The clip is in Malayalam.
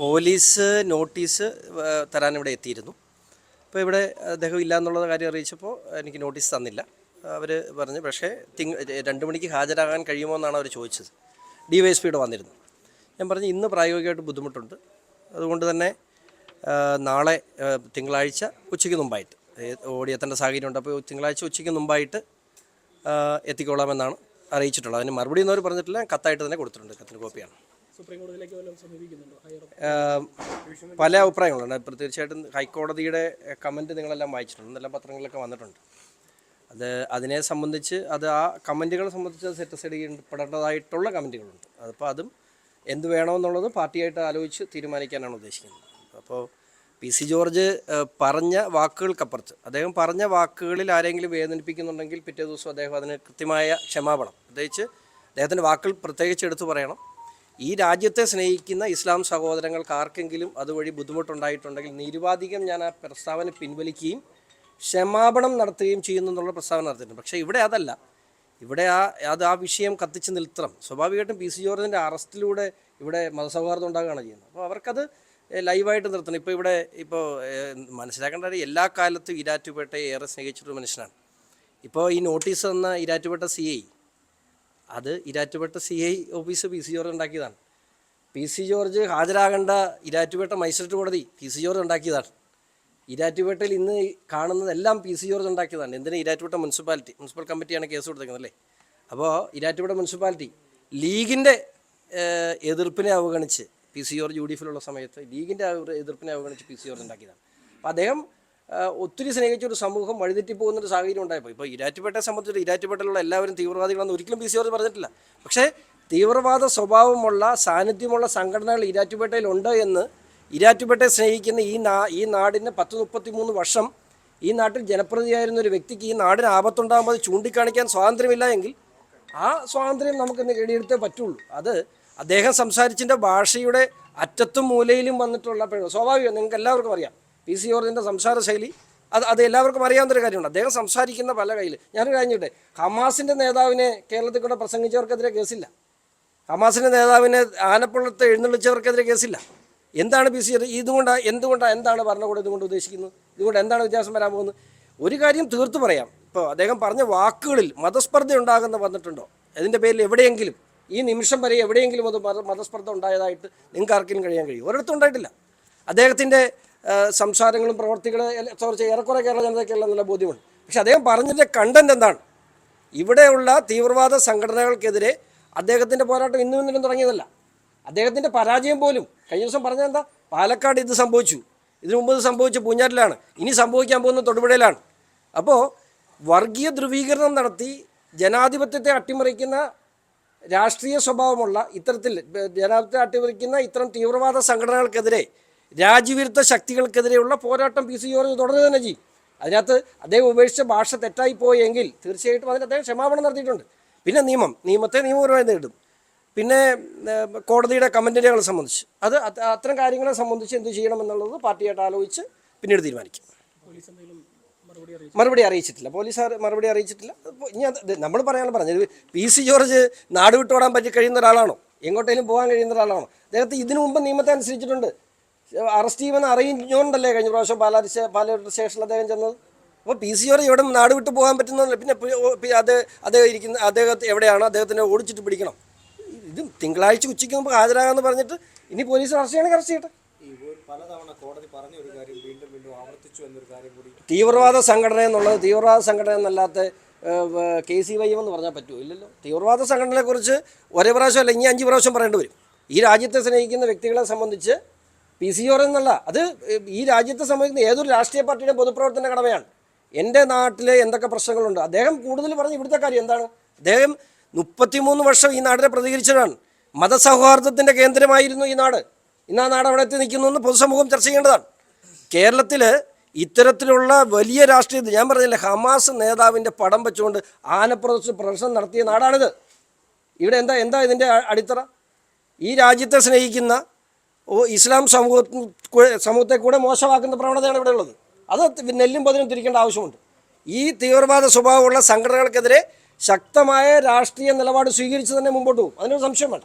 പോലീസ് നോട്ടീസ് തരാൻ ഇവിടെ എത്തിയിരുന്നു. അപ്പോൾ ഇവിടെ അദ്ദേഹം ഇല്ല എന്നുള്ള കാര്യം അറിയിച്ചപ്പോൾ എനിക്ക് നോട്ടീസ് തന്നില്ല. അവർ പറഞ്ഞു പക്ഷേ തിങ് രണ്ട് മണിക്ക് ഹാജരാകാൻ കഴിയുമോ എന്നാണ് അവർ ചോദിച്ചത്. ഡി വൈ എസ് പിയുടെ വന്നിരുന്നു. ഞാൻ പറഞ്ഞു ഇന്ന് പ്രായോഗികമായിട്ട് ബുദ്ധിമുട്ടുണ്ട്. അതുകൊണ്ട് തന്നെ നാളെ തിങ്കളാഴ്ച ഉച്ചയ്ക്ക് മുമ്പായിട്ട് ഓടിയെത്തേണ്ട സാഹചര്യമുണ്ട്. അപ്പോൾ തിങ്കളാഴ്ച ഉച്ചയ്ക്ക് മുമ്പായിട്ട് എത്തിക്കോളാമെന്നാണ് അറിയിച്ചിട്ടുള്ളത്. അതിന് മറുപടി എന്നവർ പറഞ്ഞിട്ടില്ല. കത്തായിട്ട് തന്നെ കൊടുത്തിട്ടുണ്ട്. കത്തിന് കോപ്പിയാണ്. പല അഭിപ്രായങ്ങളുണ്ട്. തീർച്ചയായിട്ടും ഹൈക്കോടതിയുടെ കമന്റ് നിങ്ങളെല്ലാം വായിച്ചിട്ടുണ്ട്. എല്ലാ പത്രങ്ങളിലൊക്കെ വന്നിട്ടുണ്ട്. അത് അതിനെ സംബന്ധിച്ച് അത് ആ കമന്റുകളെ സംബന്ധിച്ച് സെറ്റ് ചെയ്യപ്പെടേണ്ടതായിട്ടുള്ള കമന്റുകളുണ്ട് അതിപ്പോൾ അതും എന്ത് വേണമെന്നുള്ളത് പാർട്ടിയായിട്ട് ആലോചിച്ച് തീരുമാനിക്കാനാണ് ഉദ്ദേശിക്കുന്നത്. അപ്പോൾ പി സി ജോർജ് പറഞ്ഞ വാക്കുകൾക്കപ്പുറത്ത് അദ്ദേഹം പറഞ്ഞ വാക്കുകളിൽ ആരെങ്കിലും വേദനിപ്പിക്കുന്നുണ്ടെങ്കിൽ പിറ്റേ ദിവസം അദ്ദേഹം അതിന് കൃത്യമായ ക്ഷമാപണം. പ്രത്യേകിച്ച് അദ്ദേഹത്തിന്റെ വാക്കുകൾ പ്രത്യേകിച്ച് എടുത്തു പറയണം. ഈ രാജ്യത്തെ സ്നേഹിക്കുന്ന ഇസ്ലാം സഹോദരങ്ങൾക്ക് ആർക്കെങ്കിലും അതുവഴി ബുദ്ധിമുട്ടുണ്ടായിട്ടുണ്ടെങ്കിൽ നിരുപാധികം ഞാൻ ആ പ്രസ്താവന പിൻവലിക്കുകയും ക്ഷമാപണം നടത്തുകയും ചെയ്യുന്നു എന്നുള്ള പ്രസ്താവന നടത്തിയിട്ടുണ്ട്. പക്ഷേ ഇവിടെ അതല്ല. ഇവിടെ ആ അത് ആ വിഷയം കത്തിച്ച് നിൽത്തണം. സ്വാഭാവികമായിട്ടും പി സി ജോർജിന്റെ അറസ്റ്റിലൂടെ ഇവിടെ മതസൗഹാർദ്ദം ഉണ്ടാകുകയാണ് ചെയ്യുന്നത്. അപ്പോൾ അവർക്കത് ലൈവായിട്ട് നിർത്തണം. ഇപ്പോൾ ഇവിടെ ഇപ്പോൾ മനസ്സിലാക്കേണ്ട എല്ലാ കാലത്തും ഇരാറ്റുപേട്ടയെ ഏറെ സ്നേഹിച്ചിട്ടൊരു മനുഷ്യനാണ്. ഇപ്പോൾ ഈ നോട്ടീസ് തന്ന ഇരാറ്റുപേട്ട സി ഐ അത് Erattupetta C I office P C George ഉണ്ടാക്കിയതാണ്. പി സി ജോർജ് ഹാജരാകേണ്ട ഇരാറ്റുപേട്ട മജിസ്ട്രേറ്റ് കോടതി പി സി ജോർജ് ഉണ്ടാക്കിയതാണ്. ഇരാറ്റുപേട്ടയിൽ ഇന്ന് കാണുന്നതെല്ലാം പി സി ജോർജ് ഉണ്ടാക്കിയതാണ്. എന്തിനാ ഇരാറ്റുപേട്ട മുനിസിപ്പാലിറ്റി മുനിസിപ്പൽ കമ്മിറ്റിയാണ് കേസ് കൊടുത്തേക്കുന്നത് അല്ലേ? അപ്പോൾ ഇരാറ്റുപേട്ട മുനിസിപ്പാലിറ്റി ലീഗിന്റെ എതിർപ്പിനെ അവഗണിച്ച് P C George U D എഫിലുള്ള സമയത്ത് ലീഗിന്റെ എതിർപ്പിനെ അവഗണിച്ച് പി സി ജോർജ് ഉണ്ടാക്കിയതാണ്. അപ്പോൾ അദ്ദേഹം ഒത്തിരി സ്നേഹിച്ച ഒരു സമൂഹം വഴിതെറ്റി പോകുന്നൊരു സാഹചര്യം ഉണ്ടായപ്പോൾ. ഇപ്പോൾ ഇരാറ്റുപേട്ടയെ സംബന്ധിച്ച് ഇരാറ്റുപേട്ടയിലുള്ള എല്ലാവരും തീവ്രവാദികളെന്ന് ഒരിക്കലും പി സി ഓർജ് പറഞ്ഞിട്ടില്ല. പക്ഷേ തീവ്രവാദ സ്വഭാവമുള്ള സാന്നിധ്യമുള്ള സംഘടനകൾ ഇരാറ്റുപേട്ടയിലുണ്ട് എന്ന് ഇരാറ്റുപേട്ടയെ സ്നേഹിക്കുന്ന ഈ നാ ഈ നാടിന് പത്ത് മുപ്പത്തി മൂന്ന് വർഷം ഈ നാട്ടിൽ ജനപ്രതിയായിരുന്ന ഒരു വ്യക്തിക്ക് ഈ നാടിന് ആപത്തുണ്ടാകുമ്പോൾ ചൂണ്ടിക്കാണിക്കാൻ സ്വാതന്ത്ര്യമില്ല എങ്കിൽ ആ സ്വാതന്ത്ര്യം നമുക്ക് നേടിയെടുത്തേ പറ്റുള്ളൂ. അത് അദ്ദേഹം സംസാരിച്ചതിന്റെ ഭാഷയുടെ അറ്റത്തും മൂലയിലും വന്നിട്ടുള്ള സ്വാഭാവികം നിങ്ങൾക്ക് എല്ലാവർക്കും അറിയാം. പി സി ജോർജിന്റെ സംസാര ശൈലി. അത് അത് എല്ലാവർക്കും അറിയാവുന്നൊരു കാര്യമുണ്ട്. അദ്ദേഹം സംസാരിക്കുന്ന പല കയ്യിൽ ഞാൻ കഴിഞ്ഞിട്ടെ ഹമാസിന്റെ നേതാവിനെ കേരളത്തിൽ കൂടെ പ്രസംഗിച്ചവർക്കെതിരെ കേസില്ല. ഹമാസിന്റെ നേതാവിനെ ആനപ്പുള്ളത്ത് എഴുന്നള്ളിച്ചവർക്കെതിരെ കേസില്ല. എന്താണ് പി സി ഇതുകൊണ്ട് എന്തുകൊണ്ടാണ് എന്താണ് ഭരണകൂടം ഇതുകൊണ്ട് ഉദ്ദേശിക്കുന്നത്? ഇതുകൊണ്ട് എന്താണ് വ്യത്യാസം വരാൻ പോകുന്നത്? ഒരു കാര്യം തീർത്തു പറയാം. ഇപ്പോൾ അദ്ദേഹം പറഞ്ഞ വാക്കുകളിൽ മതസ്പർദ്ധ ഉണ്ടാകുന്ന വന്നിട്ടുണ്ടോ? അതിന്റെ പേരിൽ എവിടെയെങ്കിലും ഈ നിമിഷം വരെ എവിടെയെങ്കിലും അത് മത മതസ്പർദ്ധ ഉണ്ടായതായിട്ട് നിങ്ങൾക്ക് ആർക്കെങ്കിലും കഴിയാൻ കഴിയും? ഒരിടത്തും ഉണ്ടായിട്ടില്ല. അദ്ദേഹത്തിന്റെ സംസാരങ്ങളും പ്രവർത്തികളും എല്ലാം കുറച്ച് ഏറെക്കുറെ കേരള ജനതയ്ക്കുള്ള നല്ല ബോധ്യമുണ്ട്. പക്ഷെ അദ്ദേഹം പറഞ്ഞതിന്റെ കണ്ടന്റ് എന്താണ്? ഇവിടെയുള്ള തീവ്രവാദ സംഘടനകൾക്കെതിരെ അദ്ദേഹത്തിന്റെ പോരാട്ടം ഇന്നും ഇന്നലും തുടങ്ങിയതല്ല. അദ്ദേഹത്തിന്റെ പരാജയം പോലും കഴിഞ്ഞ ദിവസം പറഞ്ഞത് എന്താ? പാലക്കാട് ഇത് സംഭവിച്ചു. ഇതിനു മുമ്പ് ഇത് സംഭവിച്ച പൂഞ്ഞാറ്റിലാണ്. ഇനി സംഭവിക്കാൻ പോകുന്ന തൊടുപുഴയിലാണ്. അപ്പോൾ വർഗീയ ധ്രുവീകരണം നടത്തി ജനാധിപത്യത്തെ അട്ടിമറിക്കുന്ന രാഷ്ട്രീയ സ്വഭാവമുള്ള ഇത്തരത്തിൽ ജനാധിപത്യത്തെ അട്ടിമറിക്കുന്ന ഇത്തരം തീവ്രവാദ സംഘടനകൾക്കെതിരെ രാജ്യവിരുദ്ധ ശക്തികൾക്കെതിരെയുള്ള പോരാട്ടം പി സി ജോർജ് തുടരുക തന്നെ ചെയ്യും. അതിനകത്ത് അദ്ദേഹം ഉപേക്ഷിച്ച ഭാഷ തെറ്റായി പോയെങ്കിൽ തീർച്ചയായിട്ടും അതിന് അദ്ദേഹം ക്ഷമാപണം നടത്തിയിട്ടുണ്ട്. പിന്നെ നിയമം. നിയമത്തെ നിയമപരമായി നേടും പിന്നെ കോടതിയുടെ കമന്റുകളെ സംബന്ധിച്ച്. അത് അത് അത്തരം കാര്യങ്ങളെ സംബന്ധിച്ച് എന്ത് ചെയ്യണമെന്നുള്ളത് പാർട്ടിയായിട്ട് ആലോചിച്ച് പിന്നീട് തീരുമാനിക്കും. മറുപടി അറിയിച്ചിട്ടില്ല. പോലീസ് മറുപടി അറിയിച്ചിട്ടില്ല. ഇനി നമ്മൾ പറയാനുള്ള പറഞ്ഞത് പി സി ജോർജ് നാട് വിട്ടോടാൻ പറ്റി കഴിയുന്ന ഒരാളാണോ? എങ്ങോട്ടേലും പോകാൻ കഴിയുന്ന ഒരാളാണോ? അദ്ദേഹത്തെ ഇതിനു മുമ്പ് നിയമത്തെ അനുസരിച്ചിട്ടുണ്ട്. അറസ്റ്റ് ചെയ്യുമെന്ന് അറിഞ്ഞുകൊണ്ടല്ലേ കഴിഞ്ഞ പ്രാവശ്യം പാലാരി പാലാ സ്റ്റേഷനിൽ അദ്ദേഹം ചെന്നത്? അപ്പോൾ പി സി ജോർജ് ഇവിടെ നാട് വിട്ടു പോകാൻ പറ്റുന്നതല്ല. പിന്നെ അത് അദ്ദേഹം ഇരിക്കുന്ന അദ്ദേഹത്തെ എവിടെയാണ് അദ്ദേഹത്തിനെ ഓടിച്ചിട്ട് പിടിക്കണം? ഇത് തിങ്കളാഴ്ച ഉച്ചയ്ക്ക് മുമ്പ് ഹാജരാകാമെന്ന് പറഞ്ഞിട്ട് ഇനി പോലീസ് അറസ്റ്റ് ചെയ്യണമെങ്കിൽ അറസ്റ്റ് ചെയ്യട്ടെ. തീവ്രവാദ സംഘടന എന്നുള്ളത് തീവ്രവാദ സംഘടന എന്നല്ലാത്ത കെ സി വൈ എം എന്ന് പറഞ്ഞാൽ പറ്റുമോ? ഇല്ലല്ലോ. തീവ്രവാദ സംഘടനയെക്കുറിച്ച് ഒരേ പ്രാവശ്യം അല്ല ഇനി അഞ്ച് പ്രാവശ്യം പറയേണ്ടി വരും. ഈ രാജ്യത്തെ സ്നേഹിക്കുന്ന വ്യക്തികളെ സംബന്ധിച്ച് പി സി ഓർ എന്നല്ല. അത് ഈ രാജ്യത്തെ സംബന്ധിക്കുന്ന ഏതൊരു രാഷ്ട്രീയ പാർട്ടിയുടെ പൊതുപ്രവർത്തന കടമയാണ്. എന്റെ നാട്ടിൽ എന്തൊക്കെ പ്രശ്നങ്ങളുണ്ട്? അദ്ദേഹം കൂടുതൽ പറഞ്ഞ് ഇവിടുത്തെ കാര്യം എന്താണ്? അദ്ദേഹം മുപ്പത്തിമൂന്ന് വർഷം ഈ നാടിനെ പ്രതികരിച്ചതാണ്. മതസൗഹാർദ്ദത്തിന്റെ കേന്ദ്രമായിരുന്നു ഈ നാട്. ഇന്ന് ആ നാട് അവിടെ എത്തി നിൽക്കുന്നു എന്ന് പൊതുസമൂഹം ചർച്ച ചെയ്യേണ്ടതാണ്. കേരളത്തിൽ ഇത്തരത്തിലുള്ള വലിയ രാഷ്ട്രീയ ഞാൻ പറഞ്ഞില്ലേ ഹമാസ് നേതാവിന്റെ പടം വെച്ചുകൊണ്ട് ആനപ്രദർശന പ്രദർശനം നടത്തിയ നാടാണിത്. ഇവിടെ എന്താ എന്താ ഇതിന്റെ അടിത്തറ? ഈ രാജ്യത്തെ സ്നേഹിക്കുന്ന ഇസ്ലാം സമൂഹ സമൂഹത്തെ കൂടെ മോശമാക്കുന്ന പ്രവണതയാണ് ഇവിടെ ഉള്ളത്. അത് നെല്ലും പതിനും തിരിക്കേണ്ട ആവശ്യമുണ്ട്. ഈ തീവ്രവാദ സ്വഭാവമുള്ള സംഘടനകൾക്കെതിരെ ശക്തമായ രാഷ്ട്രീയ നിലപാട് സ്വീകരിച്ച് തന്നെ മുമ്പോട്ട് പോകും. അതിനൊരു സംശയം വേണ്ട.